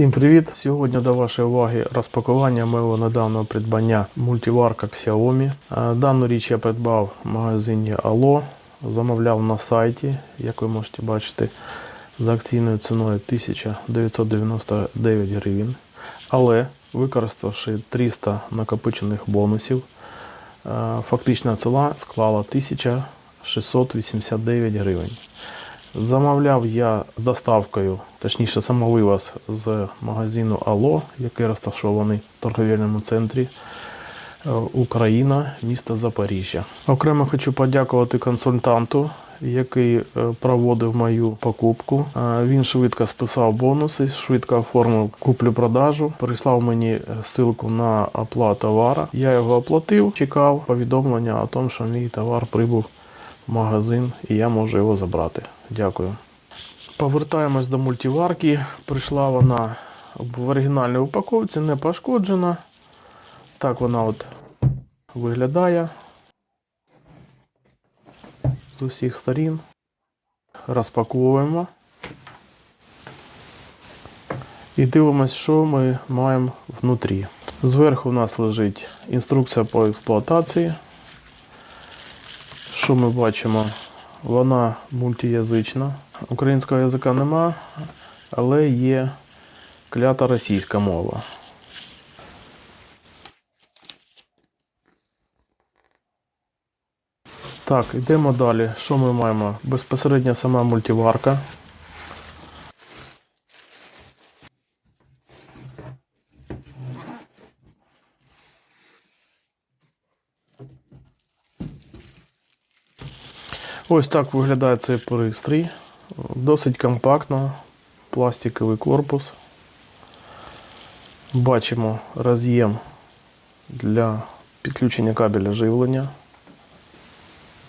Всім привіт! Сьогодні до вашої уваги розпакування мого недавнього придбання мультиварка Xiaomi. Е, Дану річ я придбав в магазині Allo, замовляв на сайті, як ви можете бачити, за акційною ціною 1999 гривень. Але використавши 300 накопичених бонусів, е, фактична ціна склала 1689 гривень. Замовляв я доставкою, точніше самовивоз з магазину Алло, який розташований в торговельному центрі е, Україна, місто Запоріжжя. Окремо хочу подякувати консультанту, який е, проводив мою покупку. Е, Він швидко списав бонуси, швидко оформив куплю-продажу, прислав мені ссылку на оплату товара. Я його оплатив, чекав повідомлення о тому, що мій товар прибув магазин і я можу його забрати. Дякую. Повертаємось до мультиварки. Прийшла вона в оригінальній упаковці, не пошкоджена. Так вона от виглядає з усіх сторін. Розпаковуємо. І дивимось, що ми маємо внутрі. Зверху у нас лежить інструкція по експлуатації. Що ми бачимо? Вона мультиязична. Українського язика нема, але є клята російська мова. Так, йдемо далі. Що ми маємо? Безпосередньо сама мультиварка. Ось так виглядає цей пристрій. Досить компактно, пластиковий корпус. Бачимо роз'єм для підключення кабеля живлення.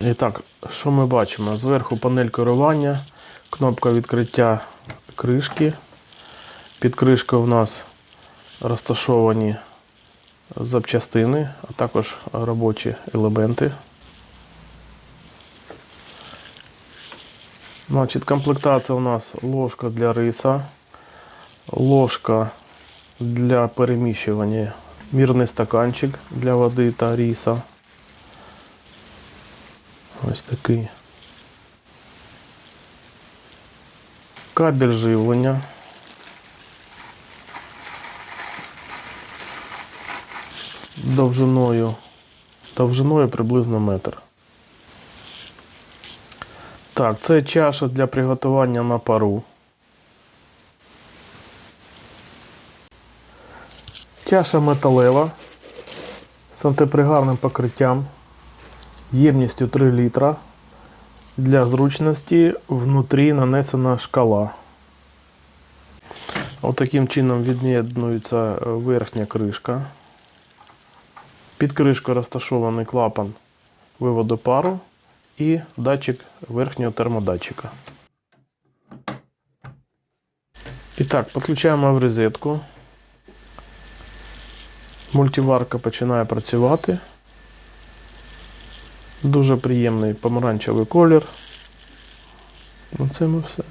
І так, що ми бачимо? Зверху панель керування, кнопка відкриття кришки. Під кришкою у нас розташовані запчастини, а також робочі елементи. Значит, комплектація у нас ложка для риса, ложка для переміщування, мірний стаканчик для води та риса. Ось такий. Кабель живлення. Довжиною, довжиною приблизно метр. Так, це чаша для приготування на пару. Чаша металева з антипригарним покриттям ємністю 3 літра. Для зручності внутрі нанесена шкала. Отаким чином від'єднується верхня кришка. Під кришкою розташований клапан виводу пару і датчик верхнього термодатчика. І так, підключаємо в розетку. Мультиварка починає працювати. Дуже приємний помаранчевий колір. Оце ми все.